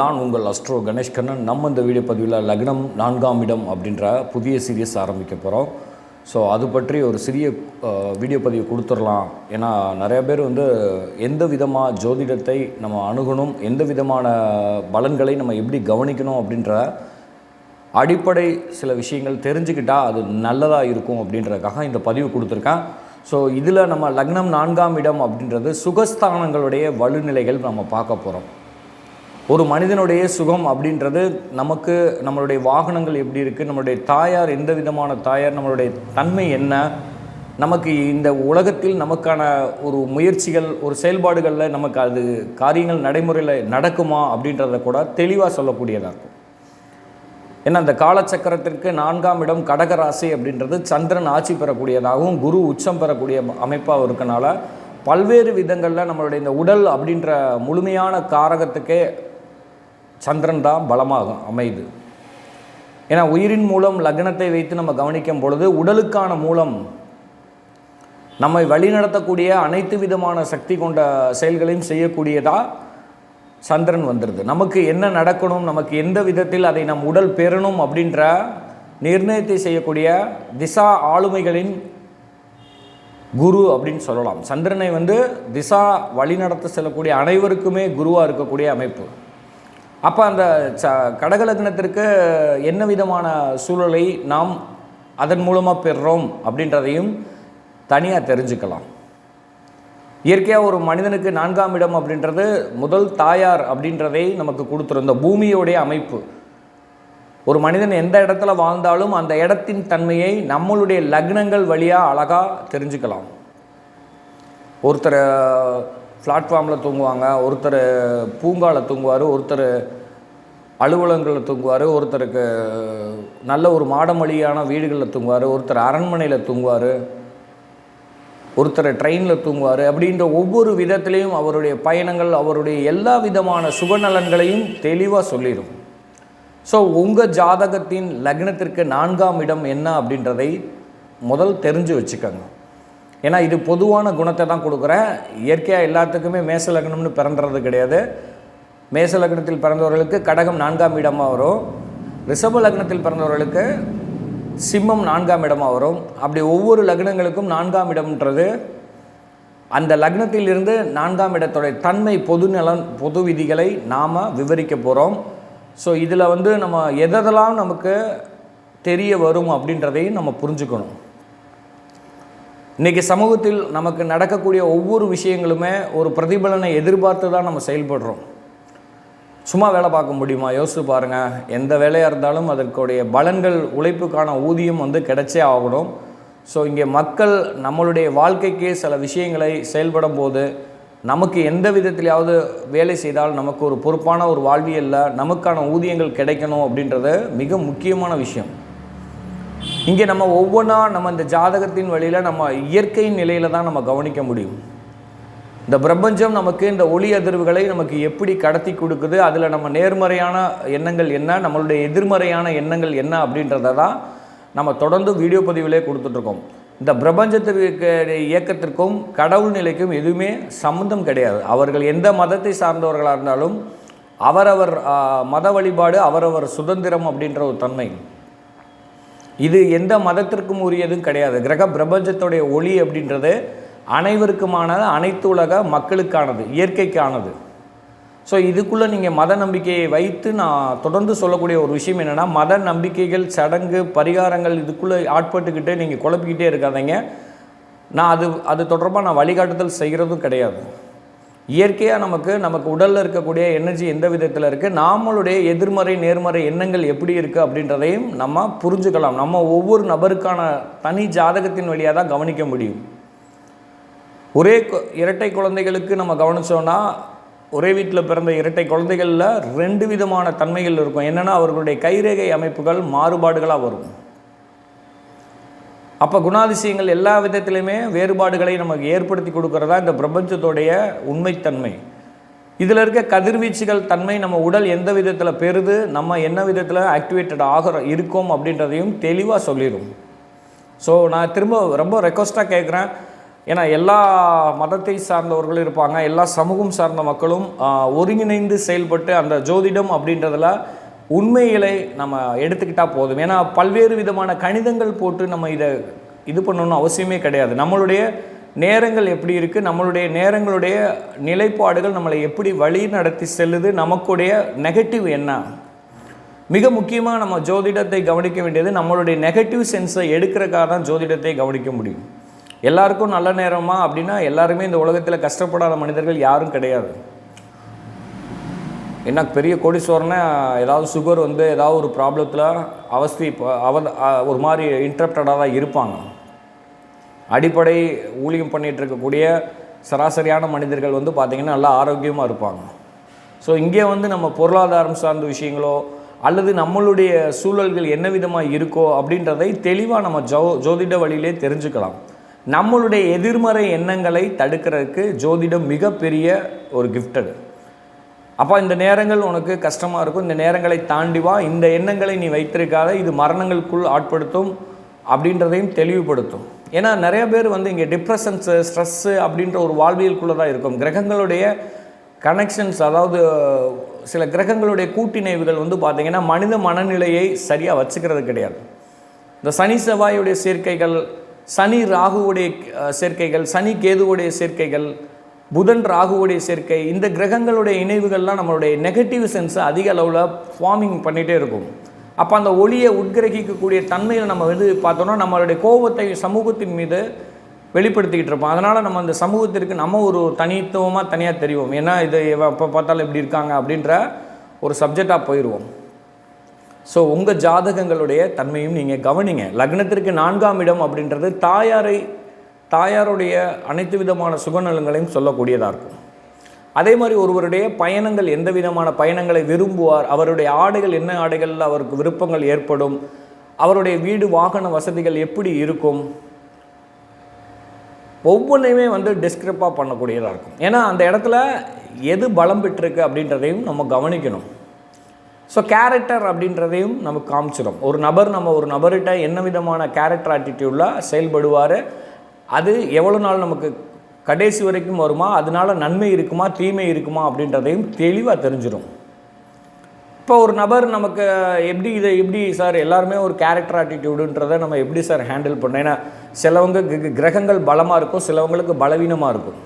நான் உங்கள் அஸ்ட்ரோ கணேஷ் கண்ணன். நம்ம இந்த வீடியோ பதிவில் லக்னம் நான்காம் இடம் அப்படின்ற புதிய சீரியஸ் ஆரம்பிக்க போகிறோம் ஸோ அது பற்றி ஒரு சிறிய வீடியோ பதிவு கொடுத்துடலாம். ஏன்னா நிறையா பேர் வந்து எந்த விதமாக ஜோதிடத்தை நம்ம அணுகணும் எந்த விதமான பலன்களை நம்ம எப்படி கவனிக்கணும் அப்படின்ற அடிப்படை சில விஷயங்கள் தெரிஞ்சுக்கிட்டால் அது நல்லதாக இருக்கும் அப்படின்றதுக்காக இந்த பதிவு கொடுத்துருக்கேன். ஸோ இதில் நம்ம லக்னம் நான்காம் இடம் அப்படின்றது சுகஸ்தானங்களுடைய வலுநிலைகள் நம்ம பார்க்க போகிறோம் ஒரு மனிதனுடைய சுகம் அப்படின்றது நமக்கு நம்மளுடைய வாகனங்கள் எப்படி இருக்குது நம்மளுடைய தாயார் எந்த விதமான தாயார் நம்மளுடைய தன்மை என்ன நமக்கு இந்த உலகத்தில் நமக்கான ஒரு முயற்சிகள் ஒரு செயல்பாடுகளில் நமக்கு அது காரியங்கள் நடைமுறையில் நடக்குமா அப்படின்றத கூட தெளிவாக சொல்லக்கூடியதாக இருக்கும். ஏன்னா அந்த காலச்சக்கரத்திற்கு நான்காம் இடம் கடகராசி அப்படின்றது சந்திரன் ஆட்சி பெறக்கூடியதாகவும் குரு உச்சம் பெறக்கூடிய அமைப்பாக இருக்கனால பல்வேறு விதங்களில் நம்மளுடைய இந்த உடல் அப்படின்ற முழுமையான காரகத்துக்கே சந்திரன் தான் பலமாக அமையுது ஏன்னா உயிரின் மூலம் லக்னத்தை வைத்து நம்ம கவனிக்கும் பொழுது உடலுக்கான மூலம் நம்மை வழிநடத்தக்கூடிய அனைத்து விதமான சக்தி கொண்ட செயல்களையும் செய்யக்கூடியதா சந்திரன் வந்துடுது நமக்கு என்ன நடக்கணும் நமக்கு எந்த விதத்தில் அதை நம் உடல் பெறணும் அப்படின்ற நிர்ணயத்தை செய்யக்கூடிய திசா ஆளுமைகளின் குரு அப்படின்னு சொல்லலாம். சந்திரனை வந்து திசா வழிநடத்த செல்லக்கூடிய அனைவருக்குமே குருவாக இருக்கக்கூடிய அமைப்பு. அப்போ அந்த ச கடகலக்னத்திற்கு என்ன விதமான சூழலை நாம் அதன் மூலமாக பெறுறோம் அப்படின்றதையும் தனியாக தெரிஞ்சுக்கலாம். இயற்கையாக ஒரு மனிதனுக்கு நான்காம் இடம் அப்படின்றது முதல் தாயார் அப்படின்றதை நமக்கு கொடுத்துருந்த பூமியோடைய அமைப்பு. ஒரு மனிதன் எந்த இடத்துல வாழ்ந்தாலும் அந்த இடத்தின் தன்மையை நம்மளுடைய லக்னங்கள் வழியாக அழகாக தெரிஞ்சுக்கலாம். ஒருத்தர் பிளாட்ஃபார்மில் தூங்குவாங்க ஒருத்தர் பூங்காவில் தூங்குவார் ஒருத்தர் அலுவலகங்களில் தூங்குவார் ஒருத்தருக்கு நல்ல ஒரு மாடமொழியான வீடுகளில் தூங்குவார் ஒருத்தர் அரண்மனையில் தூங்குவார் ஒருத்தர் ட்ரெயினில் தூங்குவார் அப்படின்ற ஒவ்வொரு விதத்திலையும் அவருடைய பயணங்கள் அவருடைய எல்லா விதமான சுபநலன்களையும் தெளிவாக சொல்லிடும் ஸோ உங்கள் ஜாதகத்தின் லக்னத்திற்கு நான்காம் இடம் என்ன அப்படின்றதை முதல் தெரிஞ்சு வச்சுக்கோங்க. ஏன்னா இது பொதுவான குணத்தை தான் கொடுக்குறேன் இயற்கையாக எல்லாத்துக்குமே மேச லக்னம்னு பிறந்துறது கிடையாது. மேச லக்னத்தில் பிறந்தவர்களுக்கு கடகம் நான்காம் இடமாக வரும். ரிஷப லக்னத்தில் பிறந்தவர்களுக்கு சிம்மம் நான்காம் இடமாக வரும். அப்படி ஒவ்வொரு லக்னங்களுக்கும் நான்காம் இடம்ன்றது அந்த லக்னத்தில் இருந்து நான்காம் இடத்துடைய தன்மை பொது நலன் பொது விதிகளை நாம் விவரிக்க போகிறோம் ஸோ இதில் வந்து நம்ம எதெல்லாம் நமக்கு தெரிய வரும் அப்படின்றதையும் நம்ம புரிஞ்சுக்கணும். இன்றைக்கி சமூகத்தில் நமக்கு நடக்கக்கூடிய ஒவ்வொரு விஷயங்களுமே ஒரு பிரதிபலனை எதிர்பார்த்து தான் நம்ம செயல்படுறோம். சும்மா வேலை பார்க்க முடியுமா? யோசித்து பாருங்கள் எந்த வேலையாக இருந்தாலும் அதற்குடைய பலன்கள் உழைப்புக்கான ஊதியம் வந்து கிடைச்சே ஆகணும். ஸோ இங்கே மக்கள் நம்மளுடைய வாழ்க்கைக்கு சில விஷயங்களை செயல்படும் போது நமக்கு எந்த விதத்திலையாவது வேலை செய்தால் நமக்கு ஒரு பொறுப்பான ஒரு வாழ்வியலில் நமக்கான ஊதியங்கள் கிடைக்கணும் அப்படின்றது மிக முக்கியமான விஷயம். இங்கே நம்ம ஒவ்வொன்றா நம்ம இந்த ஜாதகத்தின் வழியில் நம்ம இயற்கையின் நிலையில் தான் நம்ம கவனிக்க முடியும். இந்த பிரபஞ்சம் நமக்கு இந்த ஒளி அதிர்வுகளை நமக்கு எப்படி கடத்தி கொடுக்குது அதில் நம்ம நேர்மறையான எண்ணங்கள் என்ன நம்மளுடைய எதிர்மறையான எண்ணங்கள் என்ன அப்படின்றத தான் நம்ம தொடர்ந்து வீடியோ பதிவிலே கொடுத்துட்ருக்கோம். இந்த பிரபஞ்சத்திற்கு இயக்கத்திற்கும் கடவுள் நிலைக்கும் எதுவுமே சம்மந்தம் கிடையாது. அவர்கள் எந்த மதத்தை சார்ந்தவர்களாக இருந்தாலும் அவரவர் மத வழிபாடு அவரவர் சுதந்திரம் அப்படின்ற ஒரு தன்மை. இது எந்த மதத்திற்கும் உரியதும் கிடையாது. கிரக பிரபஞ்சத்துடைய ஒளி அப்படின்றது அனைவருக்குமானது அனைத்து உலக மக்களுக்கானது இயற்கைக்கானது. ஸோ இதுக்குள்ளே நீங்கள் மத நம்பிக்கையை வைத்து நான் தொடர்ந்து சொல்லக்கூடிய ஒரு விஷயம் என்னென்னா மத நம்பிக்கைகள் சடங்கு பரிகாரங்கள் இதுக்குள்ளே ஆட்பட்டுக்கிட்டே நீங்கள் குழப்பிக்கிட்டே இருக்காதீங்க. நான் அது அது தொடர்பாக நான் வழிகாட்டுதல் செய்கிறதும் கிடையாது. இயற்கையாக நமக்கு நமக்கு உடலில் இருக்கக்கூடிய எனர்ஜி எந்த விதத்தில் இருக்குது நாமளுடைய எதிர்மறை நேர்மறை எண்ணங்கள் எப்படி இருக்குது அப்படின்றதையும் நம்ம புரிஞ்சுக்கலாம். நம்ம ஒவ்வொரு நபருக்கான தனி ஜாதகத்தின் வழியாக தான் கவனிக்க முடியும். ஒரே கு- இரட்டை குழந்தைகளுக்கு நம்ம கவனிச்சோன்னா ஒரே வீட்டில் பிறந்த இரட்டை குழந்தைகளில் ரெண்டு விதமான தன்மைகள் இருக்கும். என்னென்னா அவர்களுடைய கைரேகை அமைப்புகள் மாறுபாடுகளாக வரும். அப்போ குணாதிசயங்கள் எல்லா விதத்திலையுமே வேறுபாடுகளை நமக்கு ஏற்படுத்தி கொடுக்கறதா இந்த பிரபஞ்சத்தோடைய உண்மைத்தன்மை. இதில் இருக்க கதிர்வீச்சுகள் தன்மை நம்ம உடல் எந்த விதத்தில் பெறுது நம்ம என்ன விதத்தில் ஆக்டிவேட்டட் ஆகிற இருக்கோம் அப்படின்றதையும் தெளிவாக சொல்லிடும் ஸோ நான் திரும்ப ரொம்ப ரெக்வஸ்ட்டாக கேட்குறேன் ஏன்னா எல்லா மதத்தை சார்ந்தவர்களும் இருப்பாங்க எல்லா சமூகம் சார்ந்த மக்களும் ஒருங்கிணைந்து செயல்பட்டு அந்த ஜோதிடம் அப்படின்றதில் உண்மைகளை நம்ம எடுத்துக்கிட்டால் போதும். ஏன்னா பல்வேறு விதமான கணிதங்கள் போட்டு நம்ம இதை இது பண்ணணும்னு அவசியமே கிடையாது. நம்மளுடைய நேரங்கள் எப்படி இருக்குது நம்மளுடைய நேரங்களுடைய நிலைப்பாடுகள் நம்மளை எப்படி வழி நடத்தி செல்லுது நமக்குடைய நெகட்டிவ் என்ன? மிக முக்கியமாக நம்ம ஜோதிடத்தை கவனிக்க வேண்டியது நம்மளுடைய நெகட்டிவ் சென்ஸை எடுக்கிறக்காக தான் ஜோதிடத்தை கவனிக்க முடியும். எல்லாருக்கும் நல்ல நேரமா அப்படின்னா எல்லாருமே இந்த உலகத்தில் கஷ்டப்படாத மனிதர்கள் யாரும் கிடையாது. என்ன பெரிய கோடீஸ்வரனை ஏதாவது சுகர் வந்து ஏதாவது ஒரு ப்ராப்ளத்தில் அவஸ்தி அவ ஒரு மாதிரி இன்ட்ரப்டடாக தான் இருப்பாங்க. அடிப்படை ஊழியம் பண்ணிகிட்டு இருக்கக்கூடிய சராசரியான மனிதர்கள் வந்து பார்த்திங்கன்னா நல்லா ஆரோக்கியமாக இருப்பாங்க. ஸோ இங்கே வந்து நம்ம பொருளாதாரம் சார்ந்த விஷயங்களோ அல்லது நம்மளுடைய சூழல்கள் என்ன விதமாக இருக்கோ அப்படின்றதை தெளிவாக நம்ம ஜோ ஜோதிட வழியிலே தெரிஞ்சுக்கலாம். நம்மளுடைய எதிர்மறை எண்ணங்களை தடுக்கிறதுக்கு ஜோதிடம் மிகப்பெரிய ஒரு கிஃப்டடு அப்போ இந்த நேரங்கள் உனக்கு கஷ்டமாக இருக்கும். இந்த நேரங்களை தாண்டி வா. இந்த எண்ணங்களை நீ வைத்திருக்காத. இது மரணங்களுக்குள் ஆட்படுத்தும் அப்படின்றதையும் தெளிவுபடுத்தும். ஏன்னா நிறைய பேர் வந்து இங்கே டிப்ரெஷன்ஸு ஸ்ட்ரெஸ்ஸு அப்படின்ற ஒரு வாழ்வியலுக்குள்ளே தான் இருக்கும். கிரகங்களுடைய கனெக்ஷன்ஸ் அதாவது சில கிரகங்களுடைய கூட்டிணைவுகள் வந்து பார்த்திங்கன்னா மனித மனநிலையை சரியாக வச்சுக்கிறது கிடையாது. இந்த சனி செவ்வாயுடைய சேர்க்கைகள் சனி ராகுவுடைய சேர்க்கைகள் சனி கேதுவுடைய சேர்க்கைகள் புதன் ராகுவுடைய சேர்க்கை இந்த கிரகங்களுடைய இணைவுகள்லாம் நம்மளுடைய நெகட்டிவ் சென்ஸை அதிக அளவில் ஃபார்மிங் பண்ணிகிட்டே இருக்கும். அப்போ அந்த ஒளியை உட்கிரகிக்கக்கூடிய தன்மையில் நம்ம வந்து பார்த்தோன்னா நம்மளுடைய கோபத்தை சமூகத்தின் மீது வெளிப்படுத்திக்கிட்டு இருப்போம். அதனால் நம்ம அந்த சமூகத்திற்கு நம்ம ஒரு தனித்துவமாக தனியாக தெரிவோம். ஏன்னா இது எப்போ பார்த்தாலும் இப்படி இருக்காங்க அப்படின்ற ஒரு சப்ஜெக்டாக போயிடுவோம் ஸோ உங்கள் ஜாதகங்களுடைய தன்மையும் நீங்கள் கவனிங்க. லக்னத்திற்கு நான்காம் இடம் அப்படின்றது தாயாரை தாயாருடைய அனைத்து விதமான சுகநலங்களையும் சொல்லக்கூடியதாக இருக்கும். அதே மாதிரி ஒருவருடைய பயணங்கள் எந்த விதமான பயணங்களை விரும்புவார் அவருடைய ஆடைகள் என்ன ஆடைகளில் அவருக்கு விருப்பங்கள் ஏற்படும் அவருடைய வீடு வாகன வசதிகள் எப்படி இருக்கும் ஒவ்வொன்றையுமே வந்து டிஸ்கிரிப்பாக பண்ணக்கூடியதாக இருக்கும். ஏன்னா அந்த இடத்துல எது பலம் பெற்றிருக்கு அப்படின்றதையும் நம்ம கவனிக்கணும். ஸோ கேரக்டர் அப்படின்றதையும் நமக்கு காமிச்சிடும் ஒரு நபர் நம்ம ஒரு நபர்கிட்ட என்ன விதமான கேரக்டர் ஆட்டிடியூடில் செயல்படுவார் அது எவ்வளோ நாள் நமக்கு கடைசி வரைக்கும் வருமா? அதனால் நன்மை இருக்குமா? தீமை இருக்குமா? அப்படின்றதையும் தெளிவாக தெரிஞ்சிடும் இப்போ ஒரு நபர் நமக்கு எப்படி இதை எப்படி சார் எல்லாருமே ஒரு கேரக்டர் ஆட்டிடியூடுன்றதை நம்ம எப்படி சார் ஹேண்டில் பண்ணோம் ஏன்னா சிலவங்க கிரகங்கள் பலமாக இருக்கும் சிலவங்களுக்கு பலவீனமாக இருக்கும்.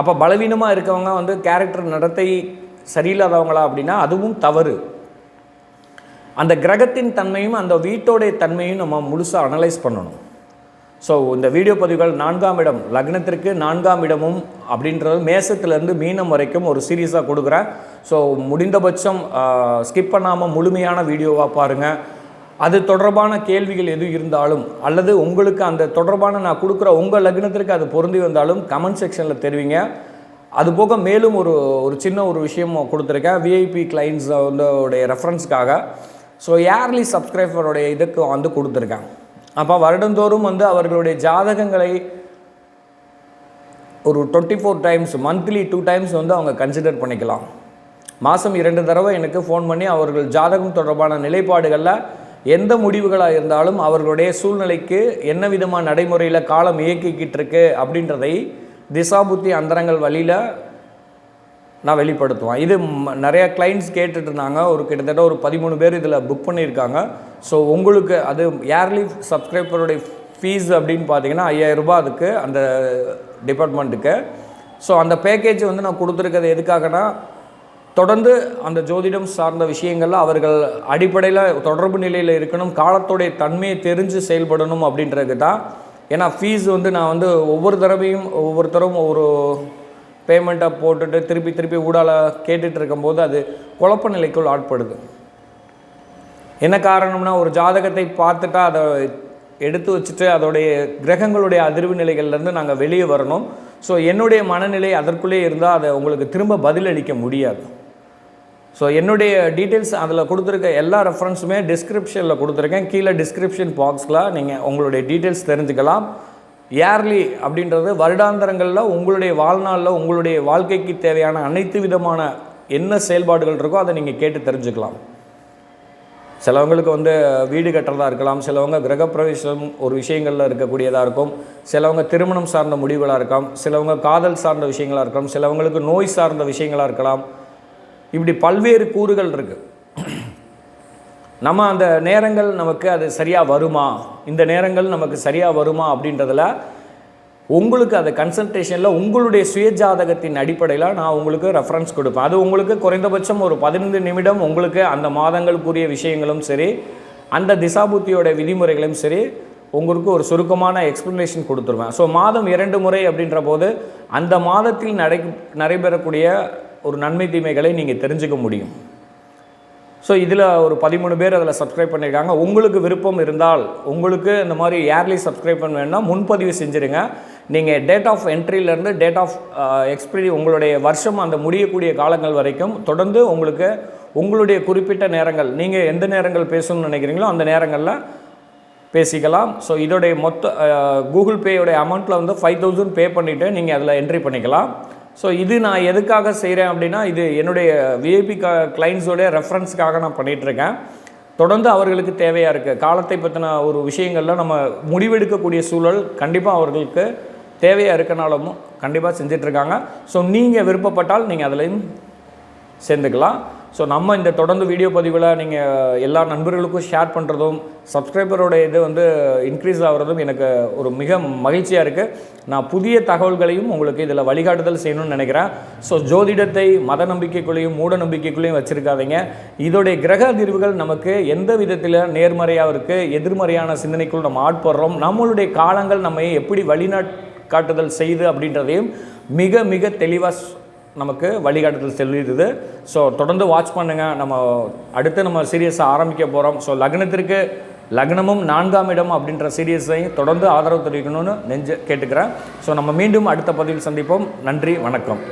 அப்போ பலவீனமாக இருக்கவங்க வந்து கேரக்டர் நடத்தை சரியில்லாதவங்களா அப்படின்னா அதுவும் தவறு. அந்த கிரகத்தின் தன்மையும் அந்த வீட்டோடைய தன்மையும் நம்ம முழுசாக அனலைஸ் பண்ணணும். ஸோ இந்த வீடியோ பதிவுகள் நான்காம் இடம் லக்னத்திற்கு நான்காம் இடமும் அப்படின்றது மேசத்துலேருந்து மீனம் வரைக்கும் ஒரு சீரியஸாக கொடுக்குறேன். ஸோ முடிந்தபட்சம் ஸ்கிப் பண்ணாமல் முழுமையான வீடியோவாக பாருங்கள் அது தொடர்பான கேள்விகள் எதுவும் இருந்தாலும் அல்லது உங்களுக்கு அந்த தொடர்பான நான் கொடுக்குற உங்கள் லக்னத்திற்கு அது பொருந்தி வந்தாலும் கமெண்ட் செக்ஷனில் தெரிவிங்க. அது போக மேலும் ஒரு ஒரு சின்ன ஒரு விஷயம் கொடுத்துருக்கேன் விஐபி கிளைண்ட்ஸ் வந்து உடைய ரெஃபரன்ஸ்க்காக ஸோ ஏர்லி சப்ஸ்கிரைபருடைய இதுக்கு வந்து கொடுத்துருக்கேன். அப்போ வருடந்தோறும் வந்து அவர்களுடைய ஜாதகங்களை ஒரு twenty four times monthly two times வந்து அவங்க கன்சிடர் பண்ணிக்கலாம். மாதம் இரண்டு தடவை எனக்கு ஃபோன் பண்ணி அவர்கள் ஜாதகம் தொடர்பான நிலைப்பாடுகளில் எந்த முடிவுகளாக இருந்தாலும் அவர்களுடைய சூழ்நிலைக்கு என்ன விதமான நடைமுறையில் காலம் இயக்கிக்கிட்டு இருக்கு அப்படின்றதை திசாபுத்தி அந்தரங்கள் வழியில் நான் வெளிப்படுத்துவேன். இது ம- நிறைய கிளைண்ட்ஸ் கேட்டுட்டு இருந்தாங்க ஒரு கிட்டத்தட்ட ஒரு பதிமூணு பேர் இதில் புக் பண்ணியிருக்காங்க. ஸோ உங்களுக்கு அது இயர்லி சப்ஸ்கிரைபருடைய ஃபீஸ் அப்படின்னு பார்த்தீங்கன்னா 5000 ரூபாய் அதுக்கு அந்த டிபார்ட்மெண்ட்டுக்கு ஸோ அந்த பேக்கேஜ் வந்து நான் கொடுத்துருக்கிறது எதுக்காகனா தொடர்ந்து அந்த ஜோதிடம் சார்ந்த விஷயங்கள்ல அவர்கள் அடிப்படையில் தொடர்பு நிலையில் இருக்கணும் காலத்துடைய தன்மையை தெரிஞ்சு செயல்படணும் அப்படின்றது தான். ஏன்னா ஃபீஸ் வந்து நான் வந்து ஒவ்வொரு தடவையும் ஒவ்வொருத்தரும் ஒரு பேமெண்ட்டை போட்டுட்டு திருப்பி திருப்பி ஊடால கேட்டுட்டு இருக்கும்போது அது குழப்ப நிலைக்குள் ஆட்படுது. என்ன காரணம்னா ஒரு ஜாதகத்தை பார்த்துட்டா அதை எடுத்து வச்சுட்டு அதோடைய கிரகங்களுடைய அதிர்வு நிலைகள்லேருந்து நாங்கள் வெளியே வரணும். ஸோ என்னுடைய மனநிலை அதற்குள்ளே இருந்தால் அதை உங்களுக்கு திரும்ப பதிலளிக்க முடியாது. ஸோ என்னுடைய டீட்டெயில்ஸ் அதில் கொடுத்துருக்க எல்லா ரெஃபரன்ஸுமே டிஸ்கிரிப்ஷனில் கொடுத்துருக்கேன். கீழே டிஸ்கிரிப்ஷன் பாக்ஸில் நீங்கள் உங்களுடைய டீட்டெயில்ஸ் தெரிஞ்சுக்கலாம். இயர்லி அப்படின்றது வருடாந்திரங்களில் உங்களுடைய வாழ்நாளில் உங்களுடைய வாழ்க்கைக்கு தேவையான அனைத்து விதமான என்ன செயல்பாடுகள் இருக்கோ அதை நீங்கள் கேட்டு தெரிஞ்சுக்கலாம். சிலவங்களுக்கு வந்து வீடு கட்டுறதா இருக்கலாம் சிலவங்க கிரகப்பிரவேசம் ஒரு விஷயங்களில் இருக்கக்கூடியதாக இருக்கும் சிலவங்க திருமணம் சார்ந்த முடிவுகளாக இருக்கலாம் சிலவங்க காதல் சார்ந்த விஷயங்களாக இருக்கலாம் சிலவங்களுக்கு நோய் சார்ந்த விஷயங்களாக இருக்கலாம். இப்படி பல்வேறு கூறுகள் இருக்குது நம்ம அந்த நேரங்கள் நமக்கு அது சரியாக வருமா? இந்த நேரங்கள் நமக்கு சரியாக வருமா அப்படின்றதுல உங்களுக்கு அந்த கன்சல்டேஷனில் உங்களுடைய சுயஜாதகத்தின் அடிப்படையில் நான் உங்களுக்கு ரெஃபரன்ஸ் கொடுப்பேன். அது உங்களுக்கு குறைந்தபட்சம் ஒரு பதினைந்து நிமிடம் உங்களுக்கு அந்த மாதங்களுக்குரிய விஷயங்களும் சரி அந்த திசாபுத்தியோட விதிமுறைகளும் சரி உங்களுக்கு ஒரு சுருக்கமான எக்ஸ்ப்ளனேஷன் கொடுத்துருவேன். ஸோ மாதம் இரண்டு முறை அப்படின்ற போது அந்த மாதத்தில் நடை நடைபெறக்கூடிய ஒரு நன்மை தீமைகளை நீங்கள் தெரிஞ்சுக்க முடியும். ஸோ இதில் ஒரு பதிமூணு பேர் அதில் சப்ஸ்கிரைப் பண்ணியிருக்காங்க உங்களுக்கு விருப்பம் இருந்தால் உங்களுக்கு இந்த மாதிரி இயர்லி சப்ஸ்கிரைப் பண்ண வேணும்னா முன்பதிவு செஞ்சுருங்க. நீங்கள் டேட் ஆஃப் என்ட்ரியிலேருந்து டேட் ஆஃப் எக்ஸ்பிரி உங்களுடைய வருஷம் அந்த முடியக்கூடிய காலங்கள் வரைக்கும் தொடர்ந்து உங்களுக்கு உங்களுடைய குறிப்பிட்ட நேரங்கள் நீங்கள் எந்த நேரங்கள் பேசணும்னு நினைக்கிறீங்களோ அந்த நேரங்களில் பேசிக்கலாம். ஸோ இதோடைய மொத்த கூகுள் பேயோடைய அமௌண்ட்டில் வந்து ஃபைவ் தௌசண்ட் பே பண்ணிவிட்டு நீங்கள் அதில் என்ட்ரி பண்ணிக்கலாம். ஸோ இது நான் எதுக்காக செய்கிறேன் அப்படின்னா இது என்னுடைய விஐபி க கிளைண்ட்ஸோடைய ரெஃபரன்ஸுக்காக நான் பண்ணிகிட்ருக்கேன் தொடர்ந்து அவர்களுக்கு தேவையாக இருக்குது காலத்தை பற்றின ஒரு விஷயங்களில் நம்ம முடிவெடுக்கக்கூடிய சூழல் கண்டிப்பாக அவர்களுக்கு தேவையாக இருக்கனாலும் கண்டிப்பாக செஞ்சிட்ருக்காங்க ஸோ நீங்கள் விருப்பப்பட்டால் நீங்கள் அதுலேயும் சேர்ந்துக்கலாம். ஸோ நம்ம இந்த தொடர்ந்து வீடியோ பதிவில் நீங்கள் எல்லா நண்பர்களுக்கும் ஷேர் பண்ணுறதும் சப்ஸ்கிரைபரோட இது வந்து இன்க்ரீஸ் ஆகிறதும் எனக்கு ஒரு மிக மகிழ்ச்சியாக இருக்குது நான் புதிய தகவல்களையும் உங்களுக்கு இதில் வழிகாட்டுதல் செய்யணும்னு நினைக்கிறேன். ஸோ ஜோதிடத்தை மத நம்பிக்கைக்குள்ளேயும் மூட நம்பிக்கைக்குள்ளேயும் வச்சுருக்காதீங்க. இதோடைய கிரக அதிர்வுகள் நமக்கு எந்த விதத்தில் நேர்மறையாக இருக்குது எதிர்மறையான சிந்தனைக்குள் நம்ம ஆட்படுறோம் நம்மளுடைய காலங்கள் நம்ம எப்படி வழிநாட் காட்டுதல் அப்படின்றதையும் மிக மிக தெளிவாக நமக்கு வழிகாட்டுதல் செல்லிடுது. ஸோ தொடர்ந்து வாட்ச் பண்ணுங்கள் நம்ம அடுத்து நம்ம சீரியஸை ஆரம்பிக்க போகிறோம் ஸோ லக்னத்திற்கு லக்னமும் நான்காம் இடம் அப்படின்ற சீரியஸையும் தொடர்ந்து ஆதரவு தெரிவிக்கணும்னு நெஞ்சு கேட்டுக்கிறேன். ஸோ நம்ம மீண்டும் அடுத்த பதிவில் சந்திப்போம். நன்றி வணக்கம்.